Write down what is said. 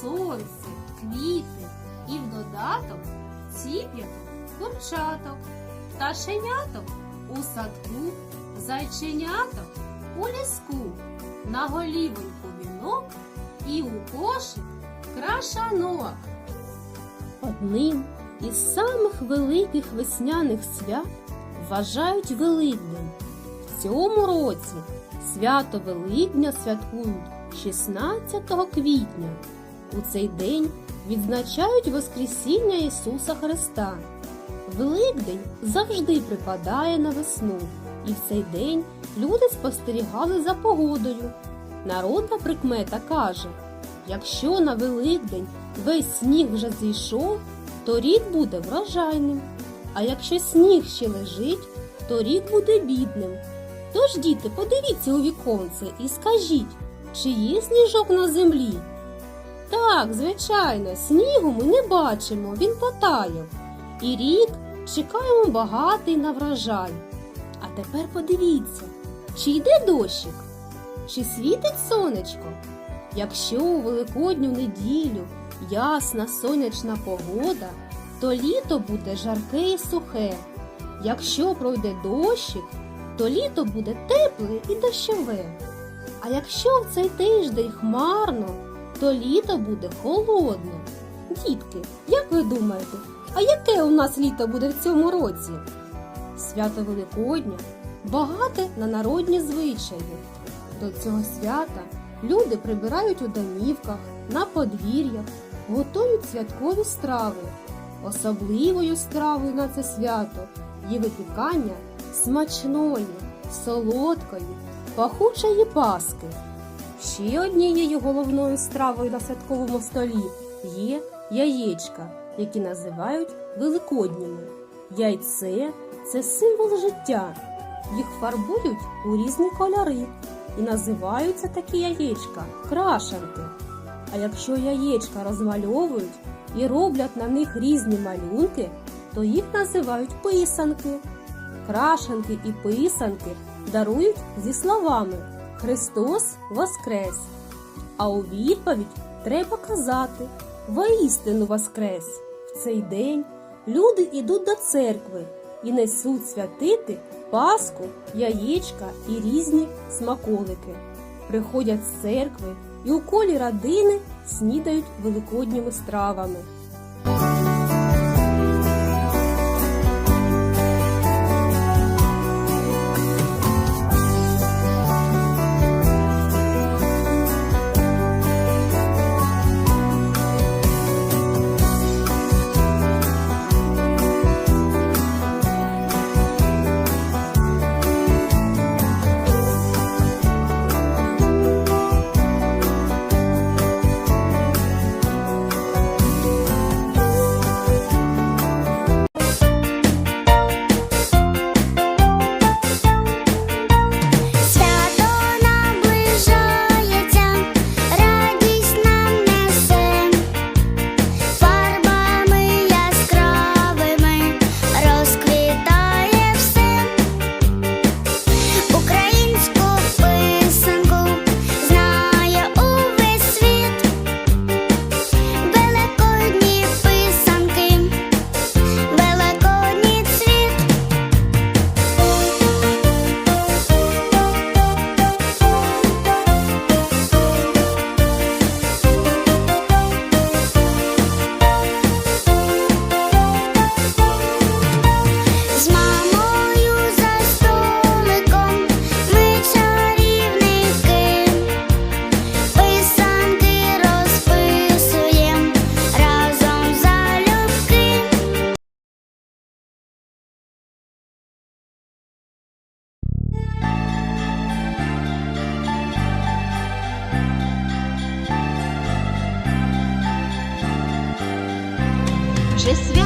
сонце, квіти і в додаток ціп'яток, курчаток, пташеняток у садку, зайченяток у ліску, на голівоньку вінок і у кошик крашанок. Одним із самих великих весняних свят вважають Великдень. В цьому році свято Великдня святкують 16 квітня. У цей день відзначають Воскресіння Ісуса Христа. Великдень завжди припадає на весну, і в цей день люди спостерігали за погодою. Народна прикмета каже: якщо на Великдень весь сніг вже зійшов, то рік буде врожайним. А якщо сніг ще лежить, то рік буде бідним. Тож, діти, подивіться у віконце і скажіть, чи є сніжок на землі? Так, звичайно, снігу ми не бачимо, він потаяв. І рік чекаємо багатий на врожай. А тепер подивіться, чи йде дощик, чи світить сонечко. Якщо у великодню неділю ясна сонячна погода, то літо буде жарке і сухе. Якщо пройде дощик, то літо буде тепле і дощове. А якщо в цей тиждень хмарно, то літо буде холодне. Дітки, як ви думаєте, а яке у нас літо буде в цьому році? Свято Великодня багате на народні звичаї. До цього свята люди прибирають у домівках, на подвір'ях, готують святкові страви. Особливою стравою на це свято є випікання смачної, солодкої, пахучої паски. Ще однією головною стравою на святковому столі є яєчка, які називають великодніми. Яйце це символ життя. Їх фарбують у різні кольори і називаються такі яєчка крашанки. А якщо яєчка розмальовують і роблять на них різні малюнки, то їх називають писанки. Крашанки і писанки дарують зі словами Христос Воскрес! А у відповідь треба казати Воістину Воскрес! В цей день люди йдуть до церкви і несуть святити паску, яєчка і різні смаколики. Приходять з церкви і у колі родини снідають великодніми стравами. Вже світ